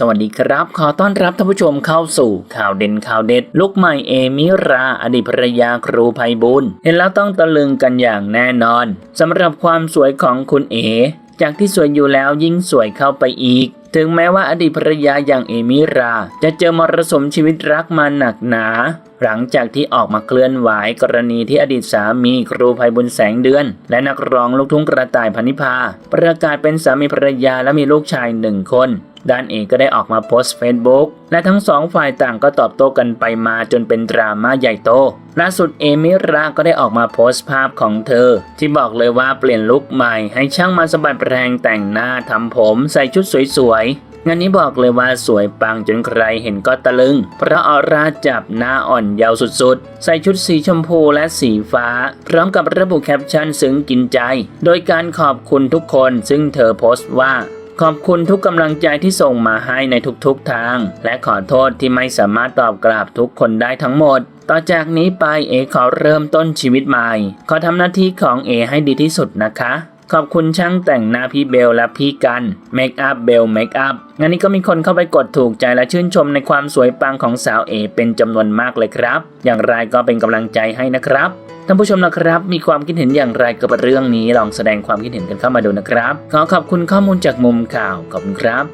สวัสดีครับ ขอต้อนรับท่านผู้ชมเข้าสู่ข่าวเด่นข่าวเด็ดลุกใหม่เอมิรา อดีตภรรยาครูไพบุญเห็นแล้วต้องตะลึงกันอย่างแน่นอนสำหรับความสวยของคุณเอ จากที่สวยอยู่แล้วยิ่งสวยเข้าไปอีกถึงแม้ว่าอดีตภรรยาอย่างเอมิรา จะเจอมรสุมชีวิตรักมาหนักหนา หลังจากที่ออกมาเคลื่อนไหวกรณีที่อดีตสามีครูภัยบุญแสงเดือน และนักร้องลูกทุ่งกระต่ายพันิพา ประกาศเป็นสามีภรรยาและมีลูกชายหนึ่งคนด้านเอกก็ได้ออกมาโพสต์เฟซบุ๊กและทั้งสองฝ่ายต่างก็ตอบโต้กันไปมาจนเป็นดราม่าใหญ่โตล่าสุดเอมิราก็ได้ออกมาโพสต์ภาพของเธอ ที่บอกเลยว่าเปลี่ยนลุคใหม่ให้ช่างมาสบัดแปรงแต่งหน้าทำผมใส่ชุดสวยๆงานนี้บอกเลยว่าสวยปังจนใครเห็นก็ตะลึงเพราะออร่าจับหน้าอ่อนเยาว์สุดๆ ใส่ชุดสีชมพูและสีฟ้า พร้อมกับระบุแคปชั่นซึ้งกินใจ โดยการขอบคุณทุกคนซึ่งเธอโพสต์ว่า ขอบคุณทุกกำลังใจที่ส่งมาให้ในทุกๆทาง และขอโทษที่ไม่สามารถตอบกลับทุกคนได้ทั้งหมด ต่อจากนี้ไปเอขอเริ่มต้นชีวิตใหม่ ขอทำหน้าที่ของเอให้ดีที่สุดนะคะ ขอบคุณช่างแต่งหน้าพี่เบลและพี่กันเมคอัพเบลเมคอัพงานนี้ก็มีคนเข้าไปกดถูกใจและชื่นชมในความสวยปังของสาวเอเป็นจำนวนมากเลยครับ อย่างไรก็เป็นกำลังใจให้นะครับท่านผู้ชมนะครับ มีความคิดเห็นอย่างไรกับเรื่องนี้ลองแสดงความคิดเห็นกันเข้ามาดูนะครับ ขอขอบคุณข้อมูลจากมุมข่าวขอบคุณครับ